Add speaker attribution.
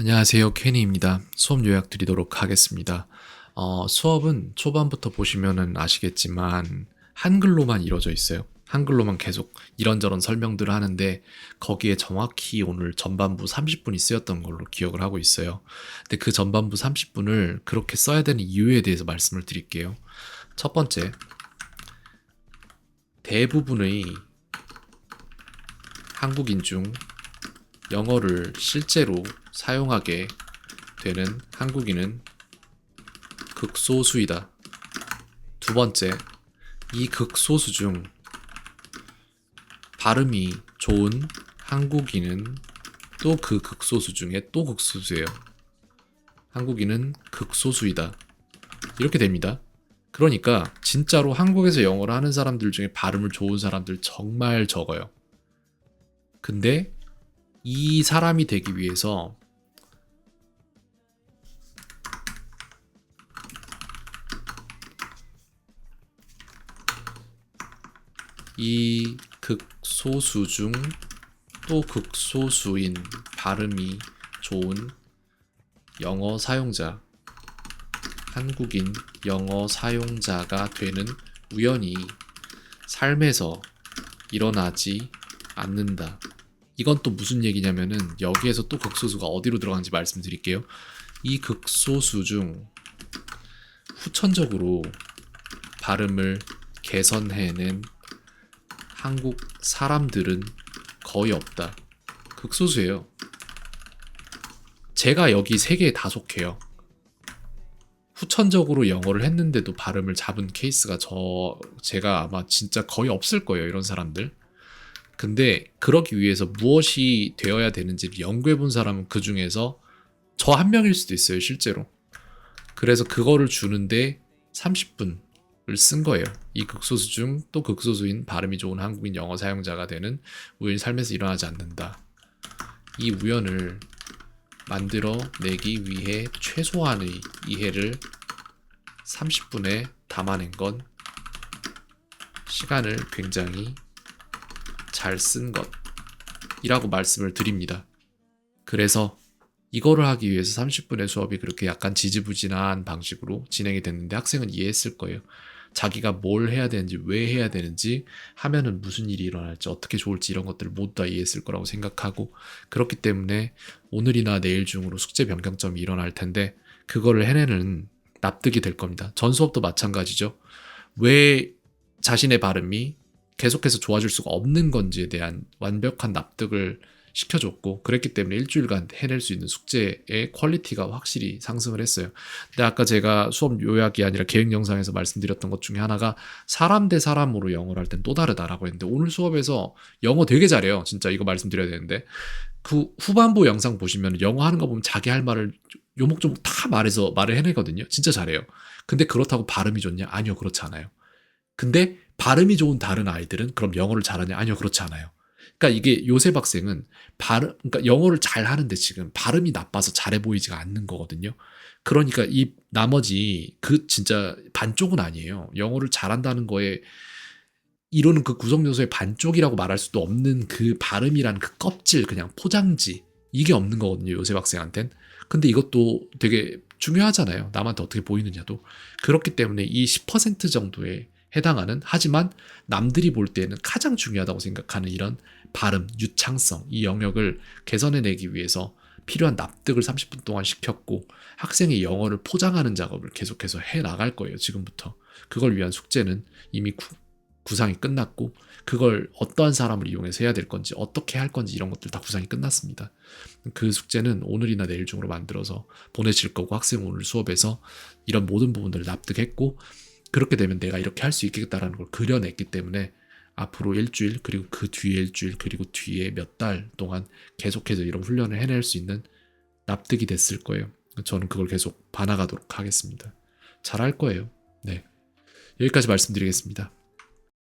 Speaker 1: 안녕하세요. 케니입니다. 수업 요약 드리도록 하겠습니다. 어, 수업은 초반부터 보시면은 아시겠지만 한글로만 이루어져 있어요. 한글로만 계속 이런저런 설명들을 하는데 거기에 정확히 오늘 전반부 30분이 쓰였던 걸로 기억을 하고 있어요. 근데 그 전반부 30분을 그렇게 써야 되는 이유에 대해서 말씀을 드릴게요. 첫 번째, 대부분의 한국인 중 영어를 실제로 사용하게 되는 한국인은 극소수이다. 두 번째, 이 극소수 중 발음이 좋은 한국인은 또 그 극소수 중에 또 극소수예요. 한국인은 극소수이다. 이렇게 됩니다. 그러니까 진짜로 한국에서 영어를 하는 사람들 중에 발음을 좋은 사람들 정말 적어요. 근데 이 사람이 되기 위해서 이 극소수 중 또 극소수인 발음이 좋은 영어 사용자, 한국인 영어 사용자가 되는 우연히 삶에서 일어나지 않는다. 이건 또 무슨 얘기냐면은 여기에서 또 극소수가 어디로 들어가는지 말씀드릴게요. 이 극소수 중 후천적으로 발음을 개선해낸 한국 사람들은 거의 없다. 극소수예요. 제가 여기 세 개에 다 속해요. 후천적으로 영어를 했는데도 발음을 잡은 케이스가 저 제가 아마 진짜 거의 없을 거예요. 이런 사람들. 근데 그러기 위해서 무엇이 되어야 되는지를 연구해 본 사람은 그 중에서 저 한 명일 수도 있어요, 실제로. 그래서 그거를 주는데 30분을 쓴 거예요. 이 극소수 중 또 극소수인 발음이 좋은 한국인 영어 사용자가 되는 우연히 삶에서 일어나지 않는다. 이 우연을 만들어 내기 위해 최소한의 이해를 30분에 담아낸 건 시간을 굉장히 잘 쓴 것이라고 말씀을 드립니다. 그래서 이거를 하기 위해서 30분의 수업이 그렇게 약간 지지부진한 방식으로 진행이 됐는데 학생은 이해했을 거예요. 자기가 뭘 해야 되는지, 왜 해야 되는지, 하면은 무슨 일이 일어날지, 어떻게 좋을지 이런 것들을 모두 다 이해했을 거라고 생각하고, 그렇기 때문에 오늘이나 내일 중으로 숙제 변경점이 일어날 텐데, 그거를 해내는 납득이 될 겁니다. 전 수업도 마찬가지죠. 왜 자신의 발음이 계속해서 좋아질 수가 없는 건지에 대한 완벽한 납득을 시켜줬고 그랬기 때문에 일주일간 해낼 수 있는 숙제의 퀄리티가 확실히 상승을 했어요. 근데 아까 제가 수업 요약이 아니라 계획 영상에서 말씀드렸던 것 중에 하나가 사람 대 사람으로 영어를 할 땐 또 다르다라고 했는데 오늘 수업에서 영어 되게 잘해요. 진짜 이거 말씀드려야 되는데 그 후반부 영상 보시면 영어 하는 거 보면 자기 할 말을 요목조목 다 말해서 말을 해내거든요. 진짜 잘해요. 근데 그렇다고 발음이 좋냐? 아니요, 그렇지 않아요. 근데 발음이 좋은 다른 아이들은 그럼 영어를 잘하냐? 아니요, 그렇지 않아요. 그러니까 이게 요셉 학생은 발음, 그러니까 영어를 잘 하는데 지금 발음이 나빠서 잘해 보이지가 않는 거거든요. 그러니까 이 나머지 그 진짜 반쪽은 아니에요. 영어를 잘한다는 거에 이루는 그 구성 요소의 반쪽이라고 말할 수도 없는 그 발음이란 그 껍질 그냥 포장지 이게 없는 거거든요. 요셉 학생한텐. 근데 이것도 되게 중요하잖아요. 남한테 어떻게 보이느냐도. 그렇기 때문에 이 10% 정도에 해당하는 하지만 남들이 볼 때는 가장 중요하다고 생각하는 이런 발음, 유창성 이 영역을 개선해내기 위해서 필요한 납득을 30분 동안 시켰고 학생의 영어를 포장하는 작업을 계속해서 해 나갈 거예요. 지금부터 그걸 위한 숙제는 이미 구, 구상이 끝났고 그걸 어떠한 사람을 이용해서 해야 될 건지 어떻게 할 건지 이런 것들 다 구상이 끝났습니다. 그 숙제는 오늘이나 내일 중으로 만들어서 보내실 거고 학생 오늘 수업에서 이런 모든 부분들을 납득했고 그렇게 되면 내가 이렇게 할 수 있겠다라는 걸 그려냈기 때문에 앞으로 일주일 그리고 그 뒤에 일주일 그리고 뒤에 몇 달 동안 계속해서 이런 훈련을 해낼 수 있는 납득이 됐을 거예요. 저는 그걸 계속 봐나가도록 하겠습니다. 잘할 거예요. 네. 여기까지 말씀드리겠습니다.